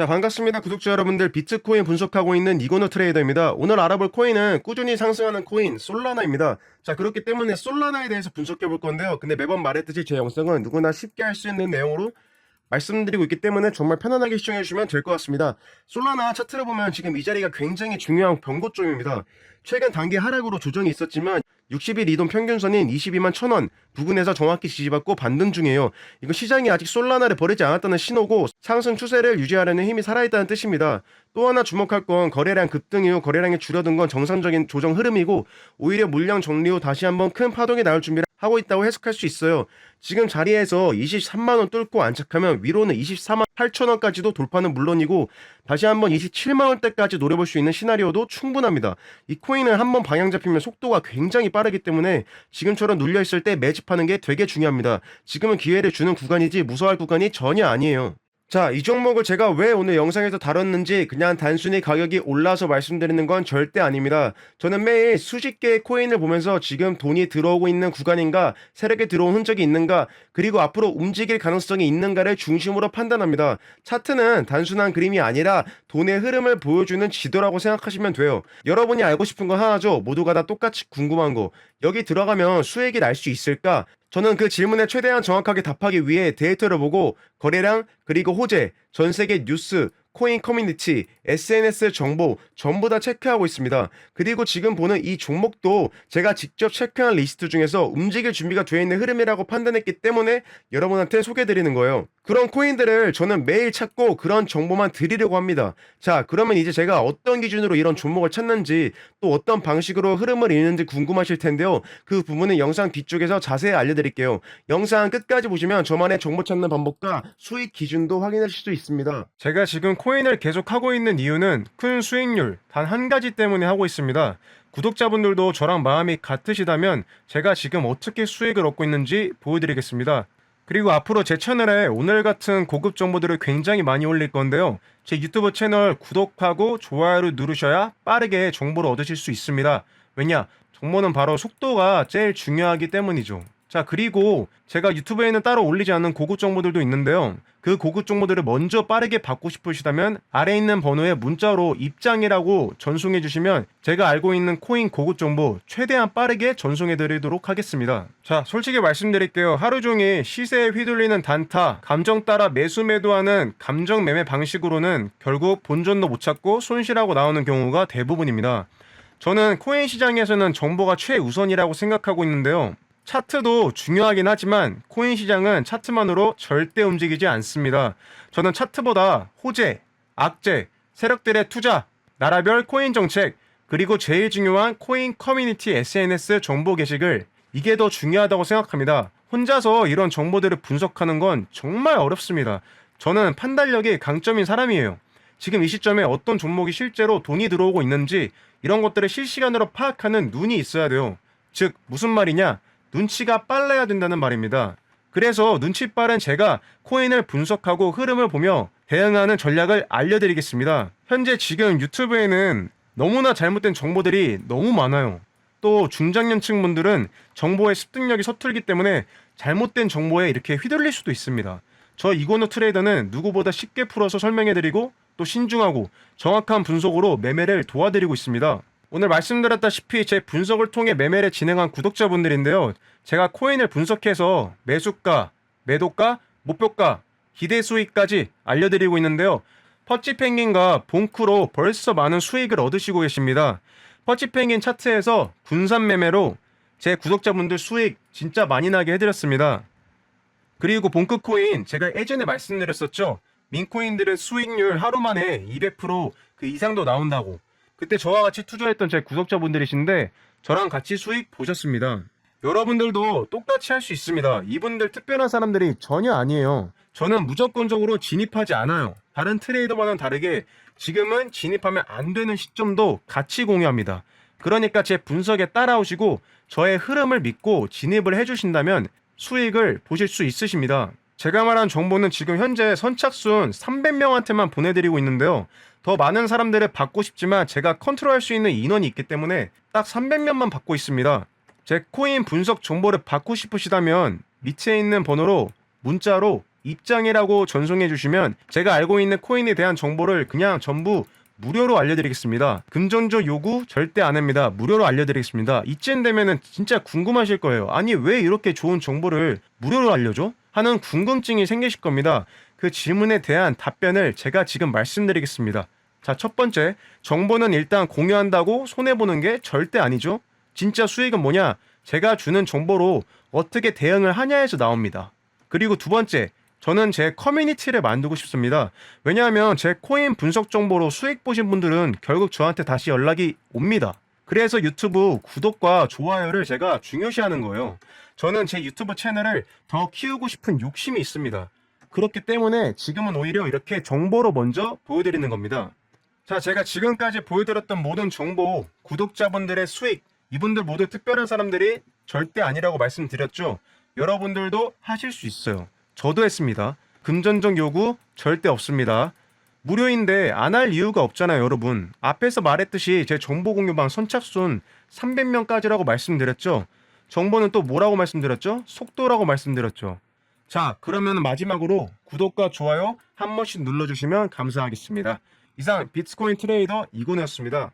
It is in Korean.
자 반갑습니다. 구독자 여러분들 비트코인 분석하고 있는 이건호 트레이더입니다. 오늘 알아볼 코인은 꾸준히 상승하는 코인 솔라나입니다. 자 그렇기 때문에 솔라나에 대해서 분석해 볼 건데요. 근데 매번 말했듯이 제 영상은 누구나 쉽게 할 수 있는 내용으로 말씀드리고 있기 때문에 정말 편안하게 시청해 주시면 될 것 같습니다. 솔라나 차트를 보면 지금 이 자리가 굉장히 중요한 변고점입니다. 최근 단기 하락으로 조정이 있었지만 60일 이동 평균선인 22만 1000원 부근에서 정확히 지지받고 반등 중이에요. 이거 시장이 아직 솔라나를 버리지 않았다는 신호고 상승 추세를 유지하려는 힘이 살아있다는 뜻입니다. 또 하나 주목할 건 거래량 급등 이후 거래량이 줄어든 건 정상적인 조정 흐름이고 오히려 물량 정리 후 다시 한번 큰 파동이 나올 준비를 하고 있다고 해석할 수 있어요. 지금 자리에서 23만 원 뚫고 안착하면 위로는 24만 8천 원까지도 돌파는 물론이고 다시 한번 27만 원대까지 노려볼 수 있는 시나리오도 충분합니다. 이 코인은 한번 방향 잡히면 속도가 굉장히 빠르기 때문에 지금처럼 눌려 있을 때 매집하는 게 되게 중요합니다. 지금은 기회를 주는 구간이지 무서워할 구간이 전혀 아니에요. 자, 이 종목을 제가 왜 오늘 영상에서 다뤘는지 그냥 단순히 가격이 올라서 말씀드리는 건 절대 아닙니다. 저는 매일 수십 개의 코인을 보면서 지금 돈이 들어오고 있는 구간인가, 세력에 들어온 흔적이 있는가, 그리고 앞으로 움직일 가능성이 있는가를 중심으로 판단합니다. 차트는 단순한 그림이 아니라 돈의 흐름을 보여주는 지도라고 생각하시면 돼요. 여러분이 알고 싶은 건 하나죠. 모두가 다 똑같이 궁금한 거. 여기 들어가면 수익이 날 수 있을까? 저는 그 질문에 최대한 정확하게 답하기 위해 데이터를 보고 거래량 그리고 호재, 전 세계 뉴스, 코인 커뮤니티, SNS 정보 전부 다 체크하고 있습니다. 그리고 지금 보는 이 종목도 제가 직접 체크한 리스트 중에서 움직일 준비가 되어 있는 흐름이라고 판단했기 때문에 여러분한테 소개드리는 거예요. 그런 코인들을 저는 매일 찾고 그런 정보만 드리려고 합니다. 자, 그러면 이제 제가 어떤 기준으로 이런 종목을 찾는지 또 어떤 방식으로 흐름을 읽는지 궁금하실 텐데요. 그 부분은 영상 뒤쪽에서 자세히 알려드릴게요. 영상 끝까지 보시면 저만의 정보 찾는 방법과 수익 기준도 확인하실 수 있습니다. 제가 지금 코인을 계속 하고 있는 이유는 큰 수익률 단 한 가지 때문에 하고 있습니다. 구독자분들도 저랑 마음이 같으시다면 제가 지금 어떻게 수익을 얻고 있는지 보여드리겠습니다. 그리고 앞으로 제 채널에 오늘 같은 고급 정보들을 굉장히 많이 올릴 건데요. 제 유튜브 채널 구독하고 좋아요를 누르셔야 빠르게 정보를 얻으실 수 있습니다. 왜냐? 정보는 바로 속도가 제일 중요하기 때문이죠. 자, 그리고 제가 유튜브에는 따로 올리지 않는 고급 정보들도 있는데요. 그 고급 정보들을 먼저 빠르게 받고 싶으시다면 아래 있는 번호에 문자로 입장이라고 전송해 주시면 제가 알고 있는 코인 고급 정보 최대한 빠르게 전송해 드리도록 하겠습니다. 자, 솔직히 말씀드릴게요. 하루 종일 시세에 휘둘리는 단타, 감정 따라 매수 매도하는 감정 매매 방식으로는 결국 본전도 못 찾고 손실하고 나오는 경우가 대부분입니다. 저는 코인 시장에서는 정보가 최우선이라고 생각하고 있는데요. 차트도 중요하긴 하지만 코인 시장은 차트만으로 절대 움직이지 않습니다. 저는 차트보다 호재, 악재, 세력들의 투자, 나라별 코인 정책, 그리고 제일 중요한 코인 커뮤니티 SNS 정보 게시글 이게 더 중요하다고 생각합니다. 혼자서 이런 정보들을 분석하는 건 정말 어렵습니다. 저는 판단력이 강점인 사람이에요. 지금 이 시점에 어떤 종목이 실제로 돈이 들어오고 있는지 이런 것들을 실시간으로 파악하는 눈이 있어야 돼요. 즉 무슨 말이냐? 눈치가 빨라야 된다는 말입니다. 그래서 눈치 빠른 제가 코인을 분석하고 흐름을 보며 대응하는 전략을 알려드리겠습니다. 현재 지금 유튜브에는 너무나 잘못된 정보들이 너무 많아요. 또 중장년층 분들은 정보의 습득력이 서툴기 때문에 잘못된 정보에 이렇게 휘둘릴 수도 있습니다. 저 이건우 트레이더는 누구보다 쉽게 풀어서 설명해드리고 또 신중하고 정확한 분석으로 매매를 도와드리고 있습니다. 오늘 말씀드렸다시피 제 분석을 통해 매매를 진행한 구독자분들인데요. 제가 코인을 분석해서 매수가, 매도가, 목표가, 기대 수익까지 알려드리고 있는데요. 퍼치 펭귄과 봉크로 벌써 많은 수익을 얻으시고 계십니다. 퍼치 펭귄 차트에서 분산 매매로 제 구독자분들 수익 진짜 많이 나게 해드렸습니다. 그리고 봉크 코인 제가 예전에 말씀드렸었죠. 민코인들은 수익률 하루 만에 200%그 이상도 나온다고. 그때 저와 같이 투자했던 제 구독자분들이신데 저랑 같이 수익 보셨습니다. 여러분들도 똑같이 할 수 있습니다. 이분들 특별한 사람들이 전혀 아니에요. 저는 무조건적으로 진입하지 않아요. 다른 트레이더와는 다르게 지금은 진입하면 안 되는 시점도 같이 공유합니다. 그러니까 제 분석에 따라오시고 저의 흐름을 믿고 진입을 해주신다면 수익을 보실 수 있으십니다. 제가 말한 정보는 지금 현재 선착순 300명한테만 보내드리고 있는데요. 더 많은 사람들을 받고 싶지만 제가 컨트롤할 수 있는 인원이 있기 때문에 딱 300명만 받고 있습니다. 제 코인 분석 정보를 받고 싶으시다면 밑에 있는 번호로 문자로 입장이라고 전송해 주시면 제가 알고 있는 코인에 대한 정보를 그냥 전부 무료로 알려드리겠습니다. 금전적 요구 절대 안 합니다. 무료로 알려드리겠습니다. 이쯤 되면은 진짜 궁금하실 거예요. 아니 왜 이렇게 좋은 정보를 무료로 알려줘? 하는 궁금증이 생기실 겁니다. 그 질문에 대한 답변을 제가 지금 말씀드리겠습니다. 자, 첫 번째, 정보는 일단 공유한다고 손해보는 게 절대 아니죠. 진짜 수익은 뭐냐? 제가 주는 정보로 어떻게 대응을 하냐에서 나옵니다. 그리고 두 번째, 저는 제 커뮤니티를 만들고 싶습니다. 왜냐하면 제 코인 분석 정보로 수익 보신 분들은 결국 저한테 다시 연락이 옵니다. 그래서 유튜브 구독과 좋아요를 제가 중요시하는 거예요. 저는 제 유튜브 채널을 더 키우고 싶은 욕심이 있습니다. 그렇기 때문에 지금은 오히려 이렇게 정보로 먼저 보여드리는 겁니다. 자, 제가 지금까지 보여드렸던 모든 정보, 구독자분들의 수익, 이분들 모두 특별한 사람들이 절대 아니라고 말씀드렸죠. 여러분들도 하실 수 있어요. 저도 했습니다. 금전적 요구 절대 없습니다. 무료인데 안 할 이유가 없잖아요, 여러분. 앞에서 말했듯이 제 정보 공유방 선착순 300명까지라고 말씀드렸죠. 정보는 또 뭐라고 말씀드렸죠? 속도라고 말씀드렸죠. 자, 그러면 마지막으로 구독과 좋아요 한 번씩 눌러주시면 감사하겠습니다. 이상 비트코인 트레이더 이곤이었습니다.